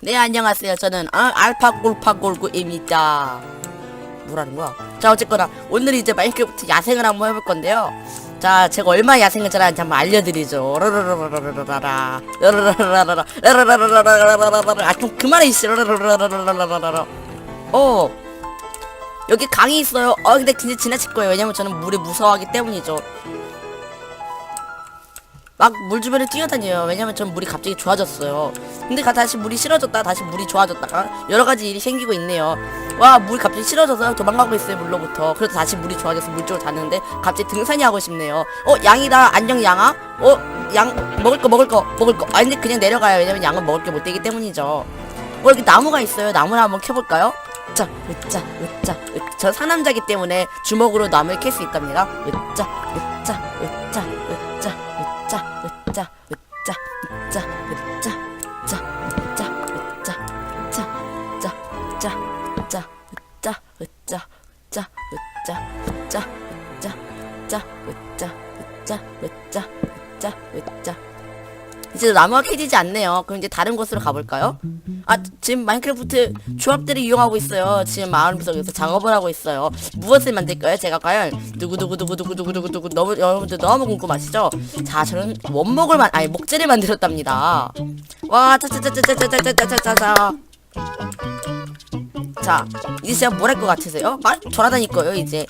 네 안녕하세요. 저는 아, 알파골파골구입니다. 뭐라는 거야? 자 어쨌거나 오늘 이제 마인크래프트 야생을 한번 해볼 건데요. 자 제가 얼마나 야생을 잘하는지 한번 알려드리죠. 라라라라라라라 라 라라라라라 라 라라라라라라라라 아좀 그만해 이씨 라라라라라라라라 어 여기 강이 있어요 어 근데 진짜 지나칠 거예요 왜냐면 저는 물을 무서워하기 때문이죠 막 물 주변에 뛰어다녀요. 왜냐면 전 물이 갑자기 좋아졌어요. 근데 가- 다시 물이 싫어졌다, 다시 물이 좋아졌다가 여러 가지 일이 생기고 있네요. 와, 물 갑자기 싫어져서 도망가고 있어요, 물로부터. 그래서 다시 물이 좋아져서 물 쪽으로 갔는데 갑자기 등산이 하고 싶네요. 어, 양이다. 안녕, 양아. 어, 양 먹을 거, 먹을 거, 먹을 거. 아니, 근데 그냥 내려가요. 왜냐면 양은 먹을 게 못 되기 때문이죠. 어, 여기 나무가 있어요. 나무를 한번 캐볼까요? 으짜, 으짜, 으짜, 으. 저 상남자기 때문에 주먹으로 나무를 캘 수 있답니다. 으짜, 으짜, 으짜, 나무가 캐지지 않네요. 그럼 이제 다른 곳으로 가볼까요? 아 지금 마인크래프트 조합들을 이용하고 있어요. 지금 마을구석에서 작업을 하고 있어요. 무엇을 만들까요? 제가 과연 두구두구두구두구두구두구두구 너무 여러분들 너무 궁금하시죠? 자 저는 원목을 만 아니 목재를 만들었답니다. 와 짜짜짜짜짜짜짜짜짜짜 자 이제 제가 뭘 할 것 같으세요? 말 거예요 이제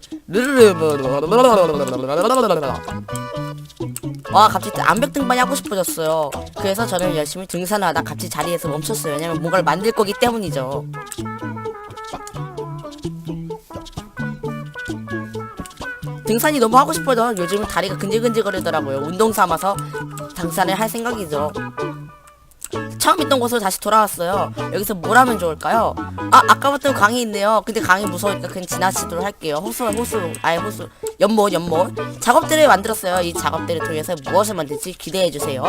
와 갑자기 암벽 등반이 하고 싶어졌어요. 그래서 저는 열심히 등산을 하다 갑자기 자리에서 멈췄어요. 왜냐면 뭔가를 만들 거기 때문이죠. 등산이 너무 하고 싶어서 요즘은 다리가 근질근질거리더라고요. 운동 삼아서 등산을 할 생각이죠 처음 있던 곳으로 다시 돌아왔어요. 여기서 뭘 하면 좋을까요? 아 아까부터 강이 있네요. 근데 강이 무서우니까 그냥 지나치도록 할게요. 호수 호수 아예 호수 연못 연못. 작업대를 만들었어요. 이 작업대를 통해서 무엇을 만들지 기대해주세요.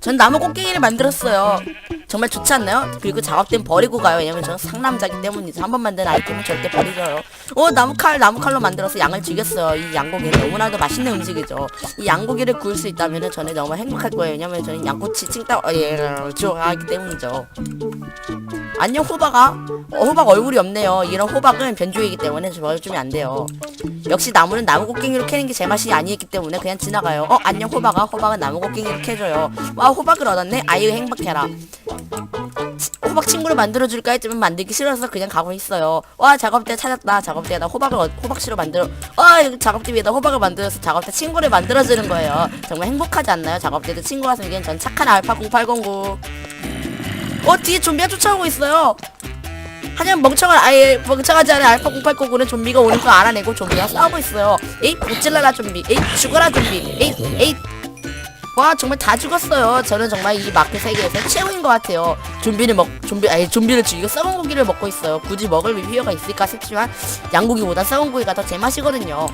전 나무 꽃게기를 만들었어요 정말 좋지 않나요? 그리고 작업대는 버리고 가요. 왜냐면 저는 상남자기 때문이죠. 한 번 만든 아이템은 절대 버리죠요 어 나무칼 나무칼로 만들어서 양을 죽였어요. 이 양고기 너무나도 맛있는 음식이죠. 이 양고기를 구울 수 있다면 저는 너무 행복할 거예요. 왜냐면 저는 양꼬치 칭따 어, 예, 좋아하기 때문이죠 안녕 호박아 어, 호박 얼굴이 없네요 이런 호박은 변조이기 때문에 저 먹어주면 안 돼요 역시 나무는 나무 곡괭이로 캐는 게 제 맛이 아니었기 때문에 그냥 지나가요 어 안녕 호박아 호박은 나무 곡괭이로 캐줘요 와 호박을 얻었네 아유 행복해라 호박 친구를 만들어줄까 했지만 만들기 싫어서 그냥 가고 있어요. 와 작업대 찾았다. 작업대에다 호박을 얻- 호박씨로 만들어. 아 여기 작업대 위에다 호박을 만들어서 작업대 친구를 만들어주는 거예요. 정말 행복하지 않나요? 작업대도 친구가 생긴 전 착한 알파 0809. 어 뒤에 좀비가 쫓아오고 있어요. 하지만 멍청한 아예 멍청하지 않은 알파 0899는 좀비가 오는 거 알아내고 좀비와 싸우고 있어요. 에이 고찔러라 좀비. 에이 죽어라 좀비. 에이 에이 와 정말 다 죽었어요. 저는 정말 이 마크 세계에서 최고인 것 같아요. 좀비를 먹 좀비 아니 좀비를 죽이고 썩은 고기를 먹고 있어요. 굳이 먹을 필요가 있을까 싶지만 양고기보다 썩은 고기가 더 제맛이거든요.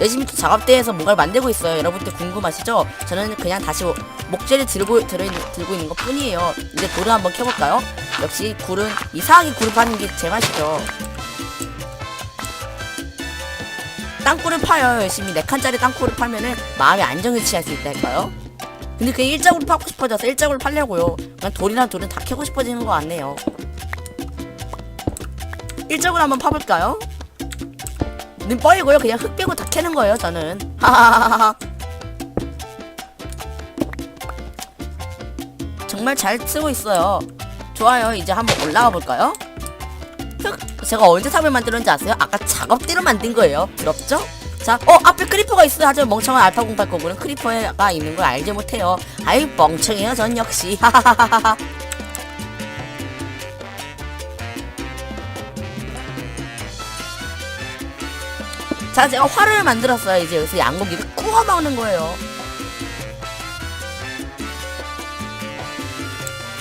열심히 또 작업대에서 뭔가를 만들고 있어요. 여러분들 궁금하시죠? 저는 그냥 다시 목재를 들고 들어 들고 있는 것 뿐이에요. 이제 돌을 한번 켜볼까요? 역시 굴은 이상하게 굴을 파는 게 제맛이죠. 땅굴을 파요. 열심히 네 칸짜리 땅굴을 파면은 마음의 안정을 취할 수 있달까요? 근데 그게 일자구를 파고 싶어져서 일자구를 팔려고요. 그냥 돌이랑 돌은 다 캐고 싶어지는 거 같네요. 일자구를 한번 파볼까요? 눈 뻐이고요. 그냥 흙 빼고 다 캐는 거예요. 저는. 하하하하. 정말 잘 쓰고 있어요. 좋아요. 이제 한번 올라가 볼까요? 흑, 제가 언제 삽을 만들었는지 아세요? 아까 작업대로 만든 거예요. 부럽죠? 자, 어, 앞에 크리퍼가 있어요. 하지만 멍청한 알파 0899는 크리퍼가 있는 걸 알지 못해요. 아이, 멍청해요. 전 역시. 자, 제가 화를 만들었어요. 이제 여기서 양고기를 구워 먹는 거예요.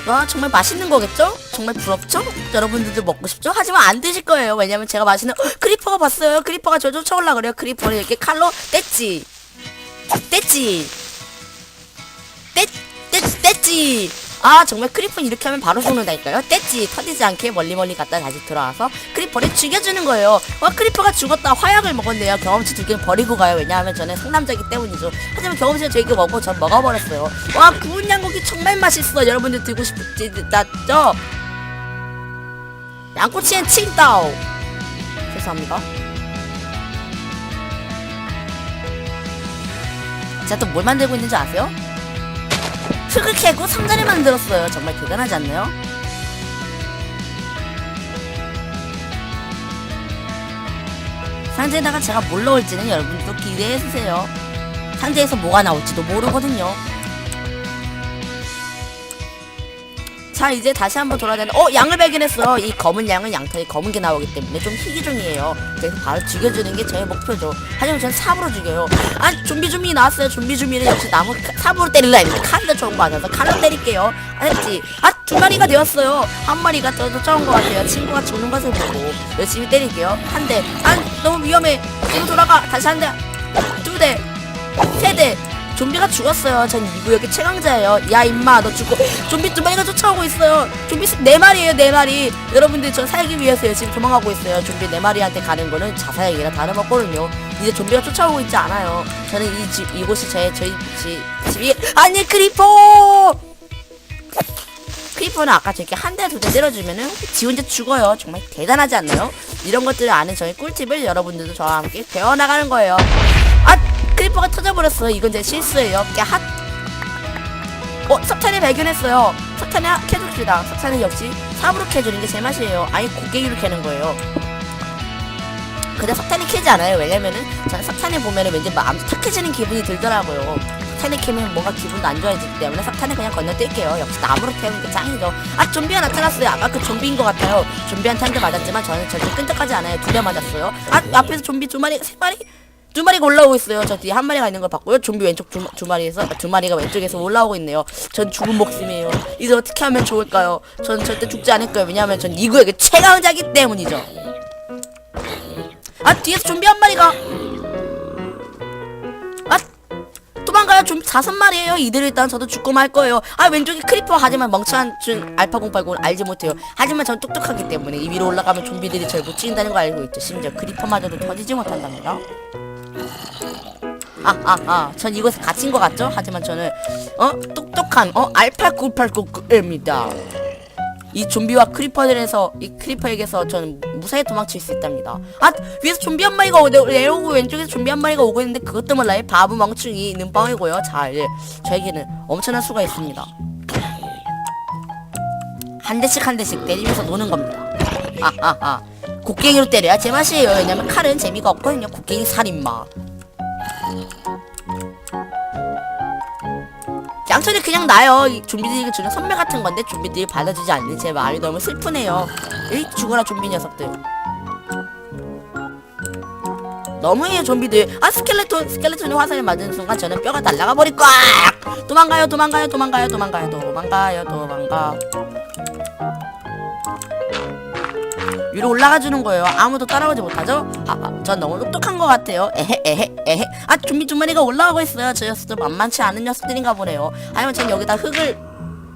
와 정말 맛있는 거겠죠? 정말 부럽죠? 여러분들도 먹고 싶죠? 하지만 안 드실 거예요. 왜냐면 제가 맛있는 어, 크리퍼가 봤어요. 크리퍼가 저 쫓아올라 그래요. 크리퍼를 이렇게 칼로 뗐지. 뗐지. 뗐, 뗐, 뗐지. 아 정말 크리퍼는 이렇게 하면 바로 죽는다니까요? 뗐지 터지지 않게 멀리 멀리 갔다 다시 들어와서 크리퍼를 죽여주는 거예요. 와 크리퍼가 죽었다. 화약을 먹었네요. 경험치 두 개는 버리고 가요. 왜냐하면 저는 상남자이기 때문이죠. 하지만 경험치를 저에게 먹고 전 먹어버렸어요. 와 구운 양고기 정말 맛있어 여러분들 드고 싶지 났죠? 양꼬치엔 칭따오. 죄송합니다. 제가 또 뭘 만들고 있는지 아세요? 흙을 캐고 상자를 만들었어요. 정말 대단하지 않나요? 상자에다가 제가 뭘 넣을지는 여러분도 기대해주세요. 상자에서 뭐가 나올지도 모르거든요. 자 이제 다시 한번 돌아다니 어 양을 발견했어 이 검은 양은 양털이 검은 게 나오기 때문에 좀 희귀 종이에요. 그래서 바로 죽여주는 게 저의 목표죠. 하지만 전 삽으로 죽여요. 아 좀비 좀비 나왔어요. 좀비 좀비는 역시 나무 카- 삽으로 때릴라 했는데 칼도 좋은 거 맞아서 칼로 때릴게요. 알았지. 아 두 마리가 되었어요. 한 마리가 더 쫓아온 것 같아요. 친구가 죽는 것을 보고 열심히 때릴게요. 한 대아 너무 위험해. 뒤로 돌아가. 다시 한대두대세대 좀비가 죽었어요. 전 이 구역의 최강자예요. 야 임마 너 죽고 좀비 두 마리가 쫓아오고 있어요. 좀비 스- 네 마리예요 네 마리. 여러분들 전 살기 위해서 열심히 도망가고 있어요. 좀비 네 마리한테 가는 거는 자살이라 다름없거든요. 이제 좀비가 쫓아오고 있지 않아요. 저는 이 집 이곳이 저의 저희 집 집이 아니 크리퍼. 크리퍼는 아까 저렇게 한 대 두 대 때려주면은 지 혼자 죽어요. 정말 대단하지 않나요? 이런 것들을 아는 저의 꿀팁을 여러분들도 저와 함께 배워나가는 거예요. 아 크리퍼가 터져버렸어요. 이건 제 실수예요. 야, 어 석탄을 발견했어요. 석탄을 하- 캐줍시다. 석탄은 역시 삽으로 캐주는 게 제 맛이에요. 아니 곡괭이로 캐는 거예요. 근데 석탄이 캐지 않아요. 왜냐면은 저는 석탄을 보면은 왠지 마음 탁해지는 기분이 들더라고요. 석탄을 캐면 뭔가 기분도 안 좋아지기 때문에 석탄을 그냥 건너뛸게요. 역시 나무로 캐는 게 짱이죠. 아 좀비가 나타났어요. 아까 그 좀비인 것 같아요. 좀비한테 한 대 맞았지만 저는 절대 끈적하지 않아요. 두 대 맞았어요. 아 앞에서 좀비 두 마리, 세 마리, 두 마리가 올라오고 있어요. 저 뒤에 한 마리가 있는 걸 봤고요. 좀비 왼쪽 두, 두 마리에서 아, 두 마리가 왼쪽에서 올라오고 있네요. 전 죽은 목숨이에요. 이제 어떻게 하면 좋을까요? 전 절대 죽지 않을 거예요. 왜냐하면 전 이 구역의 최강자이기 때문이죠. 아 뒤에서 좀비 한 마리가 아 도망가요 좀 다섯 마리예요 이대로 일단 저도 죽고 말 거예요 아 왼쪽에 크리퍼 하지만 멍청한 준 알파 080은 알지 못해요 하지만 전 똑똑하기 때문에 이 위로 올라가면 좀비들이 저를 못 찍는다는 거 알고 있죠 심지어 크리퍼마저도 터지지 못한답니다 아 아 아 전 이곳에 갇힌 것 같죠 하지만 저는 어 똑똑한 어 9899입니다 이 좀비와 크리퍼들에서 이 크리퍼에게서 저는 무사히 도망칠 수 있답니다. 아 위에서 좀비 한 마리가 오- 내려오고 왼쪽에서 좀비 한 마리가 오고 있는데 그것도 몰라요. 바보 멍충이 눈뻥이고요. 자 이제 저에게는 엄청난 수가 있습니다. 한 대씩 한 대씩 때리면서 노는 겁니다. 아 아 아 곡괭이로 때려야 제맛이에요. 왜냐면 칼은 재미가 없거든요. 곡괭이 살인마. 양털이 그냥 나요. 이 좀비들이 주는 선물 같은 건데 좀비들이 받아주지 않는 제 마음이 너무 슬프네요. 에이 죽어라 좀비 녀석들. 너무해요 좀비들. 아 스켈레톤 스켈레톤이 화살을 맞은 순간 저는 뼈가 날아가 버릴 거야. 도망가요 도망가요 도망가요 도망가요 도망가요 도망가. 위로 올라가 주는 거예요. 아무도 따라오지 못하죠? 아, 아, 전 너무 똑똑한 것 같아요. 에헤, 에헤, 에헤. 아, 좀비 두 마리가 올라가고 있어요. 저 녀석들 만만치 않은 녀석들인가 보네요. 아니면 전 여기다 흙을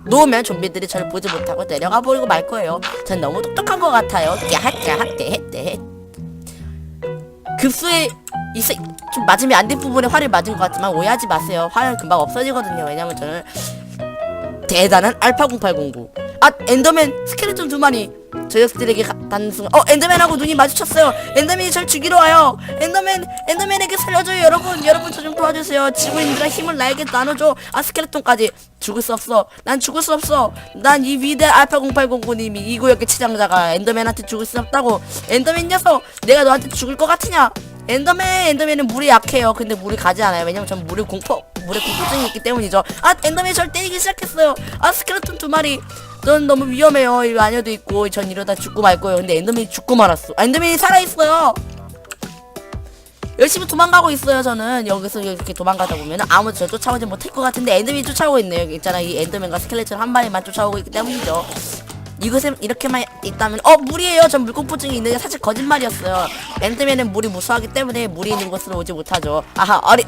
놓으면 좀비들이 저를 보지 못하고 내려가 버리고 말 거예요. 전 너무 똑똑한 것 같아요. 급수에 있어 좀 맞으면 안 될 부분에 활을 맞은 것 같지만 오해하지 마세요. 활은 금방 없어지거든요. 왜냐면 저는 대단한 알파 0809. 아 엔더맨 스켈레톤 두 마리. 저 녀석들에게 가- 닿는 순간 어 엔더맨하고 눈이 마주쳤어요. 엔더맨이 절 죽이러 와요. 엔더맨 엔더맨에게 살려줘요 여러분. 여러분 저 좀 도와주세요. 지구인들의 힘을 나에게 나눠줘. 아 스켈레톤까지 죽을 수 없어. 난 죽을 수 없어. 난 이 위대 알파 0809님이 이 구역의 치장자가 엔더맨한테 죽을 수 없다고. 엔더맨 녀석 내가 너한테 죽을 것 같으냐? 엔더맨 엔더맨은 물이 약해요. 근데 물이 가지 않아요. 왜냐면 전 물을 공포 물에 공포증이 있기 때문이죠. 아 엔더맨 절 때리기 시작했어요. 아 스켈레톤 두 마리. 넌 너무 위험해요. 이 마녀도 있고 전 이러다 죽고 말 거예요. 근데 엔더맨이 죽고 말았어. 아, 엔더맨이 살아 있어요. 열심히 도망가고 있어요. 저는 여기서 이렇게 도망가다 보면 아무도 저 쫓아오지 못할 것 같은데 엔더맨이 쫓아오고 있네요. 여기 있잖아 이 엔더맨과 스켈레톤 한 마리만 쫓아오고 있기 때문이죠. 이것에 이렇게만 있다면 어 물이에요. 전 물공포증이 있는데 사실 거짓말이었어요. 엔더맨은 물이 무서워하기 때문에 물이 있는 곳으로 오지 못하죠. 아하 어리